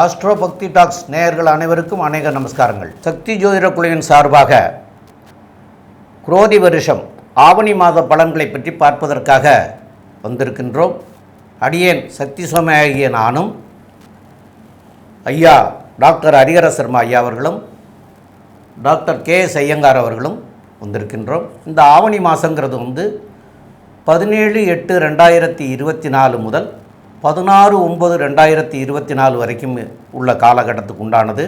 Astro பக்தி tax நேயர்கள் அனைவருக்கும் அநேக நமஸ்காரங்கள். சக்தி ஜோதிட குழுவின் சார்பாக குரோதி வருஷம் ஆவணி மாத பலன்களை பற்றி பார்ப்பதற்காக வந்திருக்கின்றோம். அடியேன் சக்தி சோமையாகிய நானும் ஐயா டாக்டர் ஹரிஹர சர்மா ஐயா அவர்களும் டாக்டர் கே எஸ் ஐயங்கார் அவர்களும் வந்திருக்கின்றோம். இந்த ஆவணி மாதங்கிறது வந்து பதினேழு எட்டு ரெண்டாயிரத்தி இருபத்தி நாலு முதல் பதினாறு ஒன்பது ரெண்டாயிரத்தி இருபத்தி நாலு வரைக்கும் உள்ள காலகட்டத்துக்கு உண்டானது.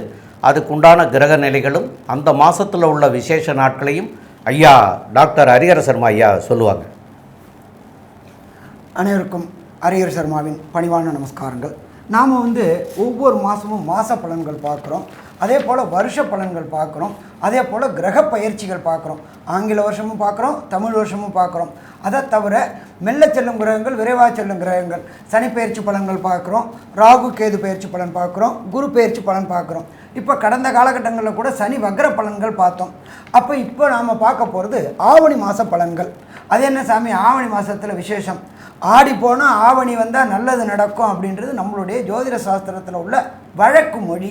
அதுக்குண்டான கிரக நிலைகளும் அந்த மாதத்தில் உள்ள விசேஷ நாட்களையும் ஐயா டாக்டர் ஹரிஹர சர்மா ஐயா சொல்லுவாங்க. அனைவருக்கும் அரியர் சர்மாவின் பணிவான நமஸ்காரங்கள். நாம் வந்து ஒவ்வொரு மாதமும் மாத பலன்கள் பார்க்குறோம். அதே போல் வருஷ பலன்கள் பார்க்குறோம். அதே போல் கிரக பயிற்சிகள் பார்க்குறோம். ஆங்கில வருஷமும் பார்க்குறோம் தமிழ் வருஷமும் பார்க்குறோம். அதை தவிர மெல்ல செல்லும் கிரகங்கள் விரைவாக செல்லும் கிரகங்கள். சனி பயிற்சி பலன்கள் பார்க்குறோம் ராகு கேது பயிற்சி பலன் பார்க்குறோம் குரு பயிற்சி பலன் பார்க்குறோம். இப்போ கடந்த காலகட்டங்களில் கூட சனி வக்ர பலன்கள் பார்த்தோம். அப்போ இப்போ நாம் பார்க்க போகிறது ஆவணி மாத பலன்கள். அது என்ன சாமி? ஆவணி மாதத்தில் விசேஷம். ஆடி போனால் ஆவணி வந்தால் நல்லது நடக்கும் அப்படின்றது நம்மளுடைய ஜோதிட சாஸ்திரத்தில் உள்ள வழக்கு மொழி.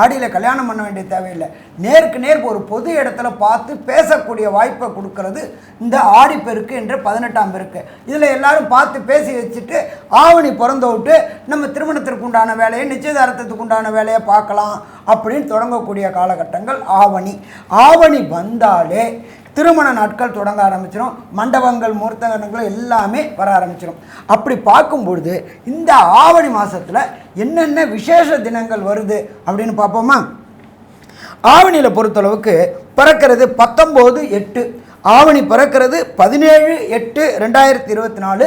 ஆடியில் கல்யாணம் பண்ண வேண்டிய தேவையில்லை. நேருக்கு நேர் ஒரு பொது இடத்துல பார்த்து பேசக்கூடிய வாய்ப்பை கொடுக்கறது இந்த ஆடி பெருக்கு என்ற பதினெட்டாம் பெருக்கு. இதில் எல்லாரும் பார்த்து பேசி வச்சுட்டு ஆவணி பிறந்த விட்டு நம்ம திருமணத்திற்கு உண்டான வேலையை நிச்சயதார்த்தத்துக்கு உண்டான வேலையை பார்க்கலாம் அப்படின்னு தொடங்கக்கூடிய காலகட்டங்கள் ஆவணி. ஆவணி வந்தாலே திருமண நாட்கள் தொடங்க ஆரம்பிச்சிடும் மண்டபங்கள் மூர்த்தகங்கள் எல்லாமே வர ஆரம்பிச்சிடும் அப்படி பார்க்கும் பொழுது இந்த ஆவணி மாதத்தில் என்னென்ன விசேஷ தினங்கள் வருது அப்படின்னு பார்ப்போமா? ஆவணியில் பொறுத்தளவுக்கு பிறக்கிறது பத்தொம்போது எட்டு ஆவணி பிறக்கிறது பதினேழு எட்டு ரெண்டாயிரத்தி இருபத்தி நாலு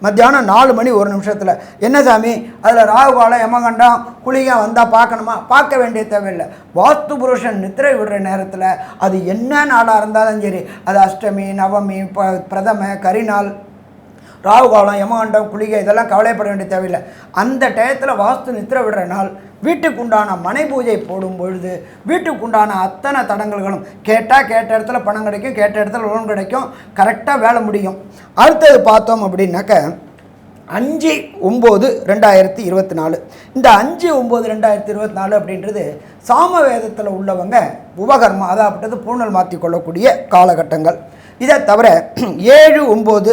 மத்தியானம் நாலு மணி ஒரு நிமிஷத்தில். என்ன சாமி? அதில் ராகுகாலம் யமகண்டம் குளிகா வந்தால் பார்க்கணுமா? பார்க்க வேண்டிய தேவையில்லை. வாஸ்து புருஷன் நித்திரை விடுற நேரத்தில் அது என்ன நாளாக இருந்தாலும் சரி. அது அஷ்டமி நவமி ப பிரதம கரிநாள் ராகு காலம் யமகண்டம் குளிகை இதெல்லாம் கவலைப்பட வேண்டிய தேவையில்லை. அந்த டயத்தில் வாஸ்து நித்திர விடுற நாள் வீட்டுக்கு உண்டான மனை பூஜை போடும் பொழுது வீட்டுக்கு உண்டான அத்தனை தடங்கல்களும் கேட்டால் கேட்ட இடத்துல பணம் கிடைக்கும் கேட்ட இடத்துல லோன் கிடைக்கும் கரெக்டாக வேலை முடியும். அடுத்தது பார்த்தோம் அப்படின்னாக்க அஞ்சு ஒம்பது ரெண்டாயிரத்தி இருபத்தி நாலு. இந்த அஞ்சு ஒம்பது ரெண்டாயிரத்தி இருபத்தி நாலு அப்படின்றது சாம வேதத்தில் உள்ளவங்க உபகர்மா அதாவது பூணல் மாற்றி கொள்ளக்கூடிய காலகட்டங்கள். இதை தவிர ஏழு ஒம்பது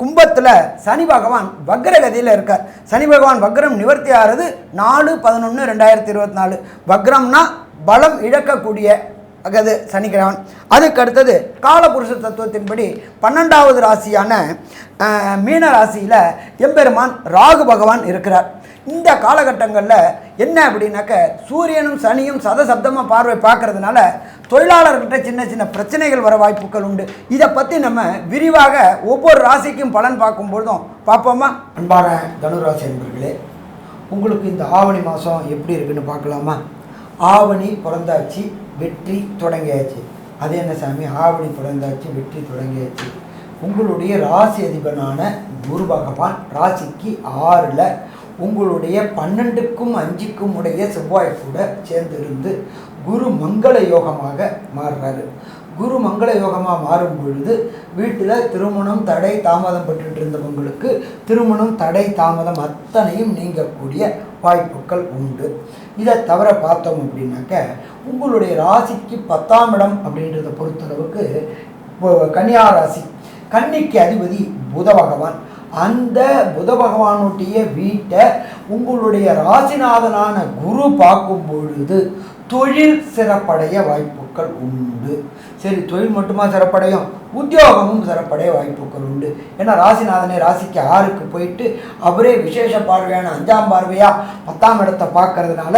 கும்பத்தில் சனி பகவான் வக்ரகதியில் இருக்கார். சனி பகவான் வக்ரம் நிவர்த்தி ஆகிறது நாலு பதினொன்று ரெண்டாயிரத்தி இருபத்தி நாலு. வக்ரம்னா பலம் இழக்கக்கூடிய அது சனிக்கிழவன் அதுக்கு அடுத்தது காலபுருஷ தத்துவத்தின்படி பன்னெண்டாவது ராசியான மீன ராசியில் எம்பெருமான் ராகு பகவான் இருக்கிறார். இந்த காலகட்டங்களில் என்ன அப்படின்னாக்க சூரியனும் சனியும் சதசப்தமாக பார்வை பார்க்கறதுனால தொழிலாளர்கிட்ட சின்ன சின்ன பிரச்சனைகள் வர வாய்ப்புகள் உண்டு. இதை பற்றி நம்ம விரிவாக ஒவ்வொரு ராசிக்கும் பலன் பார்க்கும்பொழுதும் பார்ப்போமா? அன்பான தனுராசி என்பர்களே உங்களுக்கு இந்த ஆவணி மாதம் எப்படி இருக்குன்னு பார்க்கலாமா? ஆவணி பிறந்தாச்சு வெற்றி தொடங்கியாச்சு. அது என்ன சாமி? ஆவணி பிறந்தாச்சு வெற்றி தொடங்கியாச்சு. உங்களுடைய ராசி அதிபனான குரு பகவான் ராசிக்கு ஆறில் உங்களுடைய பன்னெண்டுக்கும் அஞ்சுக்கும் உடைய செவ்வாய் கூட சேர்ந்திருந்து குரு மங்கள யோகமாக மாறுறாரு. குரு மங்கள யோகமாக மாறும் பொழுது வீட்டில் திருமணம் தடை தாமதம் பெற்றுட்டு இருந்தவங்களுக்கு திருமணம் தடை தாமதம் அத்தனையும் நீங்கக்கூடிய வாய்ப்புகள் உண்டு. இதை தவிர பார்த்தோம் அப்படின்னாக்க உங்களுடைய ராசிக்கு பத்தாம் இடம் அப்படின்றத பொறுத்தளவுக்கு கன்னியா ராசி கன்னிக்கு அதிபதி புத பகவான். அந்த புத பகவானுடைய வீட்டை உங்களுடைய ராசிநாதனான குரு பார்க்கும் பொழுது தொழில் சிறப்படைய வாய்ப்புகள் உண்டு. சரி தொழில் மட்டுமா சிறப்படையும்? உத்தியோகமும் சிறப்படைய வாய்ப்புகள் உண்டு. ஏன்னா ராசிநாதனே ராசிக்கு ஆறுக்கு போயிட்டு அவரே விசேஷ பார்வையான அஞ்சாம் பார்வையாக பத்தாம் இடத்தை பார்க்கறதுனால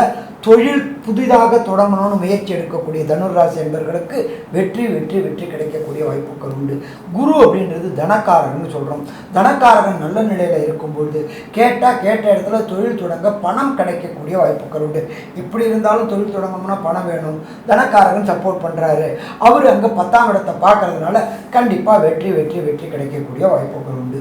தொழில் புதிதாக தொடங்கணும்னு முயற்சி எடுக்கக்கூடிய தனுராசி என்பர்களுக்கு என்பவர்களுக்கு வெற்றி வெற்றி வெற்றி கிடைக்கக்கூடிய வாய்ப்புகள் உண்டு. குரு அப்படின்றது தனக்காரகன்னு சொல்கிறோம் தனக்காரகன் நல்ல நிலையில் இருக்கும்பொழுது கேட்டால் கேட்ட இடத்துல தொழில் தொடங்க பணம் கிடைக்கக்கூடிய வாய்ப்புகள் உண்டு. இப்படி இருந்தாலும் தொழில் தொடங்கணும்னா பணம் வேணும். தனக்காரகன் சப்போர்ட் பண்ணுறாரு அவர் அங்கே பத்தாம் இடத்தை பார்க்கறதுனால கண்டிப்பாக வெற்றி வெற்றி வெற்றி கிடைக்கக்கூடிய வாய்ப்புகள் உண்டு.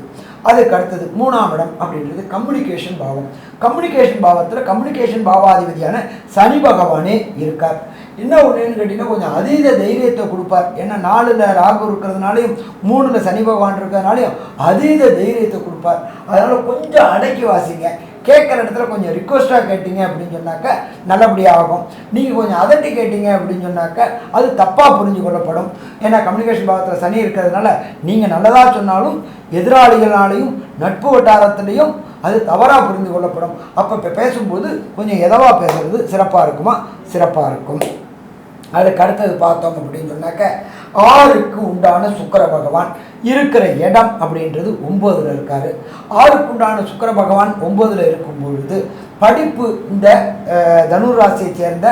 அதுக்கு அடுத்தது மூணாம் இடம் அப்படின்றது கம்யூனிகேஷன் பாவம். கம்யூனிகேஷன் பாவத்தில் கம்யூனிகேஷன் பாவாதிபதியான சனி பகவானே இருக்கார். என்ன ஒன்றுன்னு கேட்டிங்கன்னா கொஞ்சம் அதீத தைரியத்தை கொடுப்பார். ஏன்னா நாலில் ராகு இருக்கிறதுனாலையும் மூணில் சனி பகவான் இருக்கிறதுனாலையும் அதீத தைரியத்தை கொடுப்பார். அதனால் கொஞ்சம் அடக்கி வாசிங்க. கேட்குற இடத்துல கொஞ்சம் ரிக்வஸ்ட்டாக கேட்டீங்க அப்படின்னு சொன்னாக்க நல்லபடியாக ஆகும். நீங்கள் கொஞ்சம் அதட்டி கேட்டீங்க அப்படின்னு சொன்னாக்க அது தப்பாக புரிஞ்சு கொள்ளப்படும். ஏன்னா கம்யூனிகேஷன் பாவத்தில் சனி இருக்கிறதுனால நீங்கள் நல்லதாக சொன்னாலும் எதிராளிகளாலையும் நட்பு வட்டாரத்துலேயும் அது தவறாக புரிந்து கொள்ளப்படும். அப்போ இப்போ பேசும்போது கொஞ்சம் எதவாக பேசுறது? சிறப்பாக இருக்குமா? சிறப்பாக இருக்கும். அதுக்கு அடுத்தது பார்த்தோம் அப்படின்னு சொன்னாக்க ஆறுக்கு உண்டான சுக்கர பகவான் இருக்கிற இடம் அப்படின்றது ஒம்பதில் இருக்காரு. ஆறுக்கு உண்டான சுக்கர பகவான் ஒம்பதில் இருக்கும் பொழுது படிப்பு இந்த தனுராசியை சேர்ந்த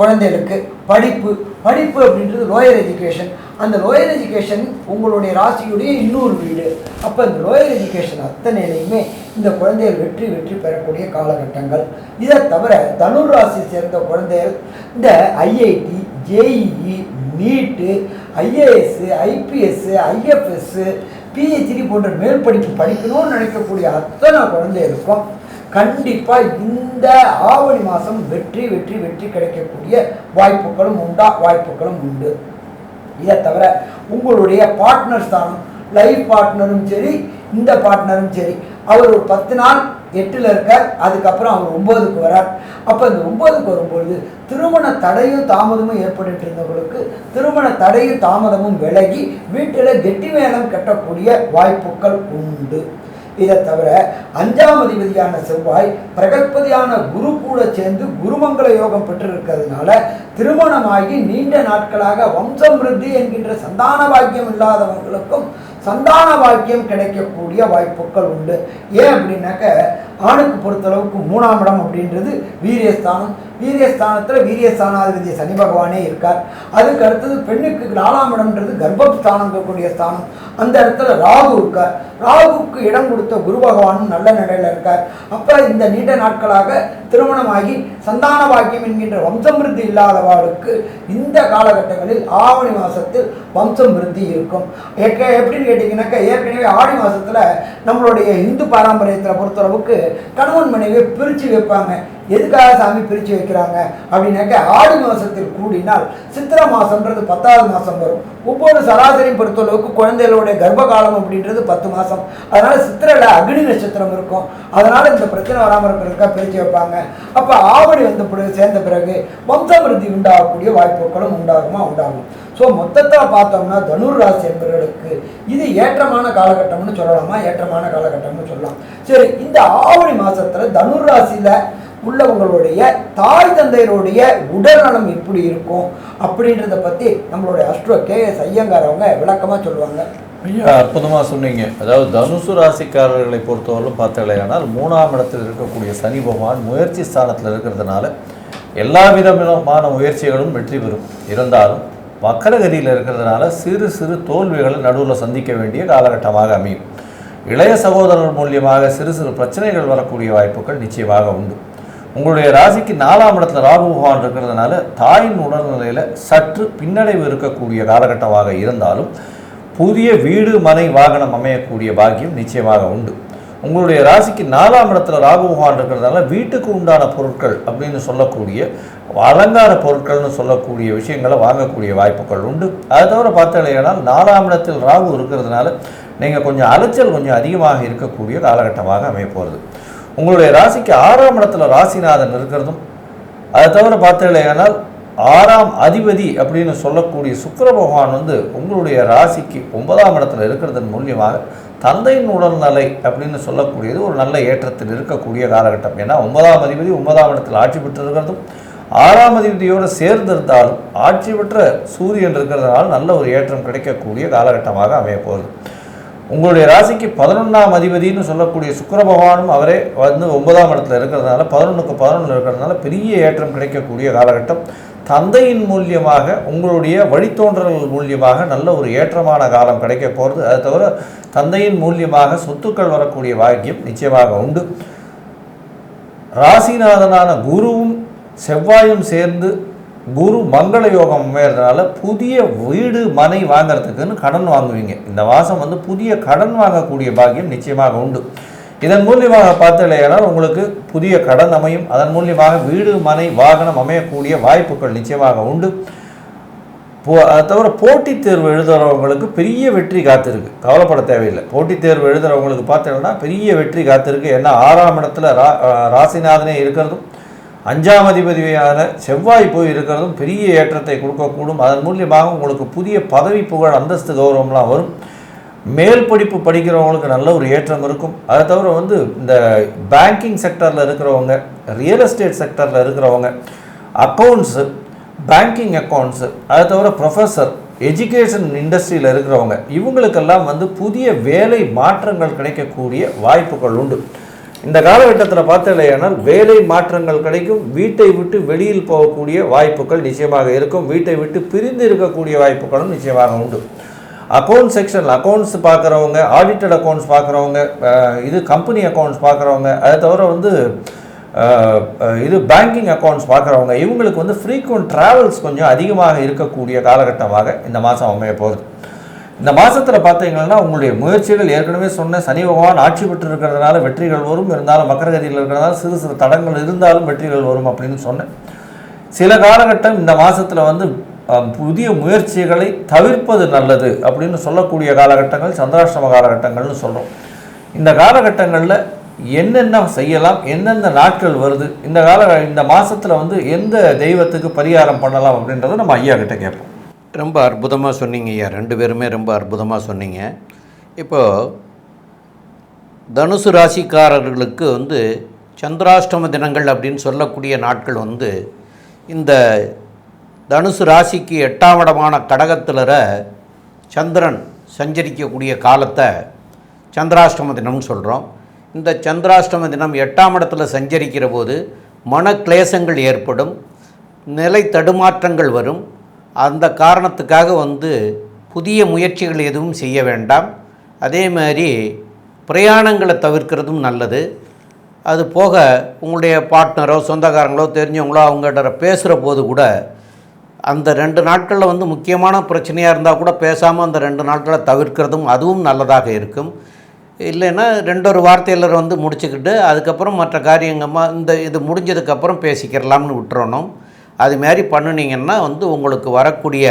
குழந்தைகளுக்கு படிப்பு படிப்பு அப்படின்றது லோயர் எஜுகேஷன் அந்த லோயர் எஜுகேஷன் உங்களுடைய ராசியுடைய இன்னொரு வீடு. அப்போ இந்த லோயர் எஜுகேஷன் அத்தனையிலையுமே இந்த குழந்தைகள் வெற்றி வெற்றி பெறக்கூடிய காலகட்டங்கள். இதை தவிர தனுர் ராசியை சேர்ந்த குழந்தைகள் இந்த IIT JEE NEET IAS IPS IFS PhD போன்ற மேல் படிப்பு படிக்கணும்னு நினைக்கக்கூடிய அத்தனை குழந்தைகளுக்கும் கண்டிப்பாக இந்த ஆவணி மாதம் வெற்றி வெற்றி வெற்றி கிடைக்கக்கூடிய வாய்ப்புகளும் உண்டா? வாய்ப்புகளும் உண்டு. இதை தவிர உங்களுடைய பார்ட்னர் ஸ்தானம் லைஃப் பார்ட்னரும் சரி இந்த பார்ட்னரும் சரி அவர் ஒரு பத்து நாள் எட்டில் இருக்கார். அதுக்கப்புறம் அவர் ஒன்பதுக்கு வரார். அப்போ இந்த ஒன்பதுக்கு வரும்பொழுது திருமண தடையும் தாமதமும் ஏற்பட்டுட்டு இருந்தவங்களுக்கு திருமண தடையும் தாமதமும் விலகி வீட்டில் கெட்டி மேளம் கட்டக்கூடிய வாய்ப்புகள் உண்டு. இதை தவிர அஞ்சாம் அதிபதியான செவ்வாய் பிரகஸ்பதியான குரு கூட சேர்ந்து குருமங்கள யோகம் பெற்றிருக்கிறதுனால திருமணமாகி நீண்ட நாட்களாக வம்சமிருத்தி என்கின்ற சந்தான பாக்கியம் இல்லாதவங்களுக்கும் சந்தான வாக்கியம் கிடைக்கக்கூடிய வாய்ப்புகள் உண்டு. ஏன் அப்படின்னாக்க ஆணுக்கு பொறுத்தளவுக்கு மூணாம் இடம் அப்படின்றது வீரியஸ்தானம். வீரியஸ்தானத்தில் வீரியஸ்தானாதிபதி சனி பகவானே இருக்கார். அதுக்கு அடுத்தது பெண்ணுக்கு நாலாம் இடம்ன்றது கர்ப்பஸ்தானம் இருக்கக்கூடிய ஸ்தானம். அந்த இடத்துல ராகு இருக்கார் ராகுவுக்கு இடம் கொடுத்த குரு பகவானும் நல்ல நிலையில் இருக்கார். அப்போ இந்த நீண்ட நாட்களாக திருமணமாகி சந்தான பாக்கியம் என்கின்ற வம்சமிருத்தி இல்லாதவாளுக்கு இந்த காலகட்டங்களில் ஆவணி மாதத்தில் வம்சம் விருத்தி இருக்கும். ஏற்க- எப்படின்னு கேட்டிங்கனாக்கா ஏற்கனவே ஆடி மாதத்தில் நம்மளுடைய இந்து பாரம்பரியத்தில் பொறுத்தளவுக்கு கணவன் மனைவியை பிரித்து வைப்பாங்க. எதுக்காக சாமி பிரித்து வைக்கிறாங்க? அப்படின்னாக்க ஆடி மாதத்தில் கூடினால் சித்திரை மாதம்ன்றது பத்தாவது மாதம் வரும். ஒவ்வொரு சராசரியும் பொறுத்தளவுக்கு குழந்தைகளுடைய கர்ப்ப காலம் அப்படின்றது பத்து மாதம் அதனால் சித்திரையில் அக்னி நட்சத்திரம் இருக்கும். அதனால் இந்த பிரச்சனை வராமல் இருக்கிறதுக்காக பிரித்து வைப்பாங்க. அப்போ ஆவணி வந்த பிறகு சேர்ந்த பிறகு வம்சவிருத்தி உண்டாகக்கூடிய வாய்ப்புகளும் உண்டாகுமா? உண்டாகும். ஸோ மொத்தத்தில் பார்த்தோம்னா தனுர் ராசி என்பவர்களுக்கு இது ஏற்றமான காலகட்டம்னு சொல்லலாமா? ஏற்றமான காலகட்டம்னு சொல்லலாம். சரி இந்த ஆவணி மாதத்தில் தனுர் ராசியில் உள்ளவங்களுடைய தாய் தந்தையருடைய உடல்நலம் எப்படி இருக்கும்? அப்படின்றத பற்றி நம்மளுடைய அஸ்ட்ரோ கே எஸ் ஐயங்கார் அவங்க விளக்கமாக சொல்லுவாங்க. ஐயா அற்புதமாக சொன்னீங்க. அதாவது தனுசு ராசிக்காரர்களை பொறுத்தவரையிலும் பார்த்தாலேயானால் மூணாம் இடத்தில் இருக்கக்கூடிய சனி பகவான் முயற்சி ஸ்தானத்தில் இருக்கிறதுனால எல்லா விதமான முயற்சிகளும் வெற்றி பெறும். இருந்தாலும் வக்கரகதியில் இருக்கிறதுனால சிறு சிறு தோல்விகளை நடுவில் சந்திக்க வேண்டிய காலகட்டமாக அமையும். இளைய சகோதரர் மூலியமாக சிறு சிறு பிரச்சனைகள் வரக்கூடிய வாய்ப்புகள் நிச்சயமாக உண்டு. உங்களுடைய ராசிக்கு நாலாம் இடத்துல ராகு பகவான் இருக்கிறதுனால தாயின் உடல்நிலையில் சற்று பின்னடைவு இருக்கக்கூடிய காலகட்டமாக இருந்தாலும் புதிய வீடு மனை வாகனம் அமையக்கூடிய பாக்கியம் நிச்சயமாக உண்டு. உங்களுடைய ராசிக்கு நாலாம் இடத்துல ராகு பகவான் இருக்கிறதுனால வீட்டுக்கு உண்டான பொருட்கள் அப்படின்னு சொல்லக்கூடிய அலங்கார பொருட்கள்னு சொல்லக்கூடிய விஷயங்களை வாங்கக்கூடிய வாய்ப்புகள் உண்டு. அதை தவிர பார்த்தீங்கன்னா நாலாம் இடத்தில் ராகு இருக்கிறதுனால நீங்கள் கொஞ்சம் அலைச்சல் கொஞ்சம் அதிகமாக இருக்கக்கூடிய காலகட்டமாக அமையப்போகிறது உங்களுடைய ராசிக்கு ஆறாம் இடத்துல ராசிநாதன் இருக்கிறதும் அதை தவிர பார்த்தீங்கன்னா ஆறாம் அதிபதி அப்படின்னு சொல்லக்கூடிய சுக்கர பகவான் வந்து உங்களுடைய ராசிக்கு ஒன்பதாம் இடத்துல இருக்கிறதன் மூலியமாக தந்தையின் உடல்நிலை அப்படின்னு சொல்லக்கூடியது ஒரு நல்ல ஏற்றத்தில் இருக்கக்கூடிய காலகட்டம். ஏன்னா ஒன்பதாம் அதிபதி ஒன்பதாம் இடத்தில் ஆட்சி பெற்றிருக்கிறதும் ஆறாம் அதிபதியோடு சேர்ந்திருந்தாலும் ஆட்சி பெற்ற சூரியன் இருக்கிறதுனால நல்ல ஒரு ஏற்றம் கிடைக்கக்கூடிய காலகட்டமாக அமைய போகிறது உங்களுடைய ராசிக்கு பதினொன்றாம் அதிபதினு சொல்லக்கூடிய சுக்கர பகவானும் அவரே வந்து ஒன்பதாம் இடத்துல இருக்கிறதுனால பதினொன்றுக்கு பதினொன்று இருக்கிறதுனால பெரிய ஏற்றம் கிடைக்கக்கூடிய காலகட்டம். தந்தையின் மூலியமாக உங்களுடைய வழித்தோன்றல்கள் மூலியமாக நல்ல ஒரு ஏற்றமான காலம் கிடைக்க போகிறது அதை தவிர தந்தையின் மூலியமாக சொத்துக்கள் வரக்கூடிய பாக்கியம் நிச்சயமாக உண்டு. ராசிநாதனான குருவும் செவ்வாயும் சேர்ந்து குரு மங்கள யோகம் அமையறதுனால புதிய வீடு மனை வாங்குறதுக்குன்னு கடன் வாங்குவீங்க. இந்த மாதம் வந்து புதிய கடன் வாங்கக்கூடிய பாக்கியம் நிச்சயமாக உண்டு. இதன் மூலியமாக பார்த்தீங்கன்னா உங்களுக்கு புதிய கடன் அமையும். அதன் மூலியமாக வீடு மனை வாகனம் அமையக்கூடிய வாய்ப்புகள் நிச்சயமாக உண்டு. போ அதை தவிர போட்டித் தேர்வு எழுதுகிறவங்களுக்கு பெரிய வெற்றி காத்திருக்கு. கவலைப்பட தேவையில்லை. போட்டித் தேர்வு எழுதுகிறவங்களுக்கு பார்த்தீங்கன்னா பெரிய வெற்றி காத்திருக்கு. ஏன்னா ஆறாம் இடத்துல ரா ராசிநாதனே இருக்கிறதும் அஞ்சாம் அதிபதியான செவ்வாய் போய் இருக்கிறதும் பெரிய ஏற்றத்தை கொடுக்கக்கூடும். அதன் மூலியமாக உங்களுக்கு புதிய பதவி புகழ் அந்தஸ்து கௌரவம்லாம் வரும். மேல் படிப்பு படிக்கிறவங்களுக்கு நல்ல ஒரு ஏற்றம் இருக்கும். அதை தவிர வந்து இந்த பேங்கிங் செக்டரில் இருக்கிறவங்க ரியல் எஸ்டேட் செக்டரில் இருக்கிறவங்க அக்கௌண்ட்ஸு பேங்கிங் அக்கௌண்ட்ஸு அதை தவிர ப்ரொஃபஸர் எஜுகேஷன் இண்டஸ்ட்ரியில் இருக்கிறவங்க இவங்களுக்கெல்லாம் வந்து புதிய வேலை மாற்றங்கள் கிடைக்கக்கூடிய வாய்ப்புகள் உண்டு. இந்த காலகட்டத்தில் பார்த்தீங்கன்னா வேலை மாற்றங்கள் கிடைக்கும். வீட்டை விட்டு வெளியில் போகக்கூடிய வாய்ப்புகள் நிச்சயமாக இருக்கும். வீட்டை விட்டு பிரிந்து இருக்கக்கூடிய வாய்ப்புகளும் நிச்சயமாக உண்டு. அக்கௌண்ட் செக்ஷனில் அக்கௌண்ட்ஸ் பார்க்குறவங்க ஆடிட்டட் அக்கௌண்ட்ஸ் பார்க்குறவங்க இது கம்பெனி அக்கௌண்ட்ஸ் பார்க்குறவங்க அதை தவிர வந்து இது பேங்கிங் அக்கௌண்ட்ஸ் பார்க்குறவங்க இவங்களுக்கு வந்து ஃப்ரீக்குவெண்ட் ட்ராவல்ஸ் கொஞ்சம் அதிகமாக இருக்கக்கூடிய காலகட்டமாக இந்த மாதம் அமைய போகுது. இந்த மாதத்தில் பார்த்தீங்கன்னா உங்களுடைய முயற்சிகள் ஏற்கனவே சொன்ன சனி பகவான் ஆட்சி பெற்று இருக்கிறதுனால வெற்றிகள் வரும் இருந்தாலும் மக்கரகதியில் இருக்கிறதுனால சிறு சிறு தடங்கள் இருந்தாலும் வெற்றிகள் வரும் அப்படின்னு சொன்னேன். சில காலகட்டம் இந்த மாதத்தில் வந்து புதிய முயற்சிகளை தவிர்ப்பது நல்லது அப்படின்னு சொல்லக்கூடிய காலகட்டங்கள் சந்திராஷ்டம காலகட்டங்கள்னு சொல்கிறோம் இந்த காலகட்டங்களில் என்னென்ன செய்யலாம் எந்தெந்த நாட்கள் வருது இந்த கால இந்த மாதத்தில் வந்து எந்த தெய்வத்துக்கு பரிகாரம் பண்ணலாம் அப்படின்றத நம்ம ஐயா கிட்ட கேட்போம். ரொம்ப அற்புதமாக சொன்னீங்க ஐயா. ரெண்டு பேருமே ரொம்ப அற்புதமாக சொன்னீங்க. இப்போது தனுசு ராசிக்காரர்களுக்கு வந்து சந்திராஷ்டம தினங்கள் அப்படின்னு சொல்லக்கூடிய நாட்கள் வந்து இந்த தனுசு ராசிக்கு எட்டாம் இடமான கடகத்திலர சந்திரன் சஞ்சரிக்கக்கூடிய காலத்தை சந்திராஷ்டம தினம்னு சொல்கிறோம் இந்த சந்திராஷ்டம தினம் எட்டாம் இடத்துல சஞ்சரிக்கிற போது மன கிளேசங்கள் ஏற்படும் நிலை தடுமாற்றங்கள் வரும். அந்த காரணத்துக்காக வந்து புதிய முயற்சிகள் எதுவும் செய்ய வேண்டாம். அதே மாதிரி பிரயாணங்களை தவிர்க்கிறதும் நல்லது. அது போக உங்களுடைய பார்ட்னரோ சொந்தக்காரங்களோ தெரிஞ்சவங்களோ அவங்ககிட்ட பேசுகிற போது கூட அந்த ரெண்டு நாட்களில் வந்து முக்கியமான பிரச்சனையாக இருந்தால் கூட பேசாமல் அந்த ரெண்டு நாட்களை தவிர்க்கிறதும் அதுவும் நல்லதாக இருக்கும். இல்லைன்னா ரெண்டொரு வார்த்தையில் வந்து முடிச்சுக்கிட்டு அதுக்கப்புறம் மற்ற காரியங்கம்மா இந்த இது முடிஞ்சதுக்கப்புறம் பேசிக்கிறலாம்னு விட்டுறணும். அது மாதிரி பண்ணுனீங்கன்னா வந்து உங்களுக்கு வரக்கூடிய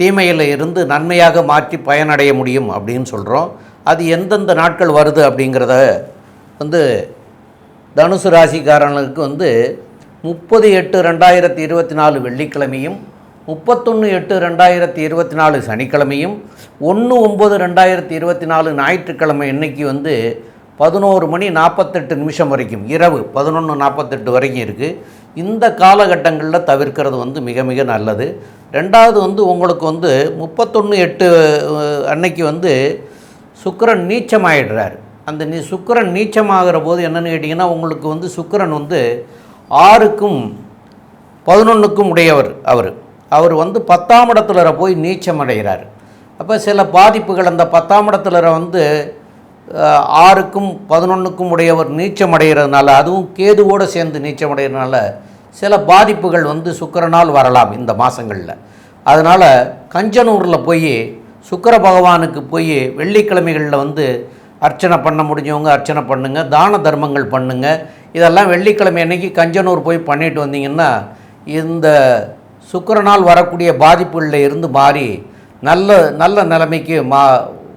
தீமையில் இருந்து நன்மையாக மாற்றி பயனடைய முடியும் அப்படின்னு சொல்கிறோம் அது எந்தெந்த நாட்கள் வருது அப்படிங்கிறத வந்து தனுசு ராசிக்காரனுக்கு வந்து முப்பது எட்டு ரெண்டாயிரத்தி இருபத்தி நாலு வெள்ளிக்கிழமையும் முப்பத்தொன்று எட்டு ரெண்டாயிரத்தி இருபத்தி நாலு சனிக்கிழமையும் ஒன்று ஒம்பது ரெண்டாயிரத்தி இருபத்தி நாலு ஞாயிற்றுக்கிழமை இன்னைக்கு வந்து பதினோரு மணி நாற்பத்தெட்டு நிமிஷம் வரைக்கும் இரவு பதினொன்று நாற்பத்தெட்டு வரைக்கும் இருக்குது இந்த காலகட்டங்களில் தவிர்க்கிறது வந்து மிக மிக நல்லது. ரெண்டாவது வந்து உங்களுக்கு வந்து முப்பத்தொன்று எட்டு அன்னைக்கு வந்து சுக்கரன் நீச்சமாயிடுறார். அந்த நீ சுக்கரன் நீச்சமாகிற போது என்னன்னு கேட்டிங்கன்னா உங்களுக்கு வந்து சுக்கரன் வந்து ஆறுக்கும் பதினொன்றுக்கும் உடையவர் அவர். அவர் வந்து பத்தாம் இடத்துல போய் நீச்சம் அடைகிறார் அப்போ சில பாதிப்புகள் அந்த பத்தாம் இடத்துல வந்து ஆறுக்கும் பதினொன்றுக்கும் உடையவர் நீச்சம் அடைகிறதுனால அதுவும் கேதுவோடு சேர்ந்து நீச்சம் அடைகிறதுனால சில பாதிப்புகள் வந்து சுக்கிரனால் வரலாம் இந்த மாதங்களில் அதனால் கஞ்சனூரில் போய் சுக்கர பகவானுக்கு போய் வெள்ளிக்கிழமைகளில் வந்து அர்ச்சனை பண்ண முடிஞ்சவங்க அர்ச்சனை பண்ணுங்கள் தான தர்மங்கள் பண்ணுங்கள் இதெல்லாம் வெள்ளிக்கிழமை அன்னைக்கு கஞ்சனூர் போய் பண்ணிட்டு வந்தீங்கன்னா இந்த சுக்கிரனால் வரக்கூடிய பாதிப்புகளில் இருந்து மாறி நல்ல நல்ல நிலைமைக்கு மா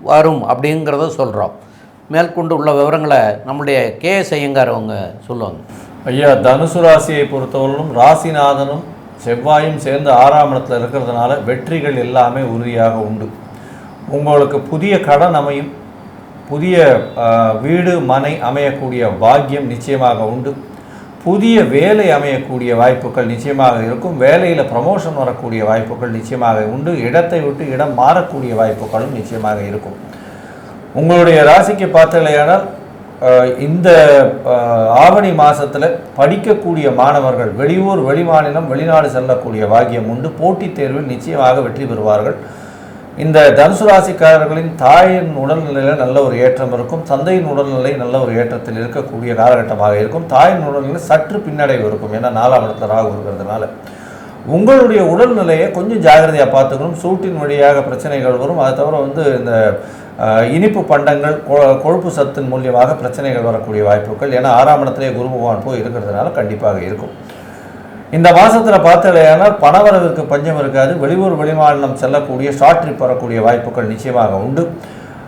வரும் அப்படிங்கிறத சொல்கிறோம் மேற்கொண்டு உள்ள விவரங்களை நம்முடைய கே ஐயங்கார் அவங்க சொல்லுவாங்க. ஐயா தனுசு ராசியை பொறுத்தவரையிலும் ராசிநாதனும் செவ்வாயும் சேர்ந்து ஆறாம் இடத்துல இருக்கிறதுனால வெற்றிகள் எல்லாமே உறுதியாக உண்டு. உங்களுக்கு புதிய கடன் அமையும். புதிய வீடு மனை அமையக்கூடிய பாக்கியம் நிச்சயமாக உண்டு. புதிய வேலை அமையக்கூடிய வாய்ப்புகள் நிச்சயமாக இருக்கும். வேலையில் ப்ரமோஷன் வரக்கூடிய வாய்ப்புகள் நிச்சயமாக உண்டு. இடத்தை விட்டு இடம் மாறக்கூடிய வாய்ப்புகளும் நிச்சயமாக இருக்கும். உங்களுடைய ராசிக்கு பார்த்தலையானால் இந்த ஆவணி மாதத்தில் படிக்கக்கூடிய மாணவர்கள் வெளியூர் வெளிமாநிலம் வெளிநாடு செல்லக்கூடிய பாக்கியம் உண்டு. போட்டித் தேர்வில் நிச்சயமாக வெற்றி பெறுவார்கள். இந்த தனுசு ராசிக்காரர்களின் தாயின் உடல்நிலையில் நல்ல ஒரு ஏற்றம் இருக்கும். தந்தையின் உடல்நிலை நல்ல ஒரு ஏற்றத்தில் இருக்கக்கூடிய காலகட்டமாக இருக்கும். தாயின் உடல்நிலை சற்று பின்னடைவு இருக்கும். ஏன்னா நாலாம் இடத்துல ராகு இருக்கிறதுனால. உங்களுடைய உடல்நிலையை கொஞ்சம் ஜாகிரதையாக பார்த்துக்கணும். சூட்டின் வழியாக பிரச்சனைகள் வரும். அதை தவிர வந்து இந்த இனிப்பு பண்டங்கள் கொ- கொழுப்பு சத்தின் மூலியமாக பிரச்சனைகள் வரக்கூடிய வாய்ப்புகள். ஏன்னா ஆறாம் இடத்துலேயே குரு பகவான் போய் இருக்கிறதுனால கண்டிப்பாக இருக்கும். இந்த மாதத்தில் பார்த்தலையானால் பணவரவிற்கு பஞ்சம் இருக்காது. வெளியூர் வெளிமாநிலம் செல்லக்கூடிய ஷார்ட் ட்ரிப் வரக்கூடிய வாய்ப்புகள் நிச்சயமாக உண்டு.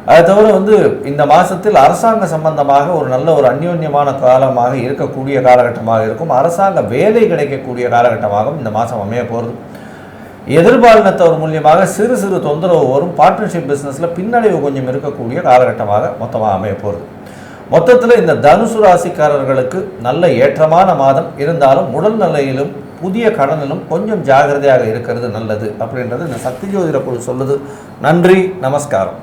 அதை தவிர வந்து இந்த மாதத்தில் அரசாங்க சம்பந்தமாக ஒரு நல்ல ஒரு அந்யோன்யமான காலமாக இருக்கக்கூடிய காலகட்டமாக இருக்கும். அரசாங்க வேலை கிடைக்கக்கூடிய காலகட்டமாகவும் இந்த மாதம் அமைய போகிறது எதிர்பாலினத்தவர் மூலியமாக சிறு சிறு தொந்தரவு வரும். பார்ட்னர்ஷிப் பிஸ்னஸில் பின்னடைவு கொஞ்சம் இருக்கக்கூடிய காலகட்டமாக மொத்தமாக அமைய போகிறது மொத்தத்தில் இந்த தனுசு ராசிக்காரர்களுக்கு நல்ல ஏற்றமான மாதம். இருந்தாலும் உடல் நிலையிலும் புதிய கடனிலும் கொஞ்சம் ஜாகிரதையாக இருக்கிறது நல்லது அப்படின்றது இந்த சக்தி ஜோதிட குழு சொல்லுது. நன்றி நமஸ்காரம்.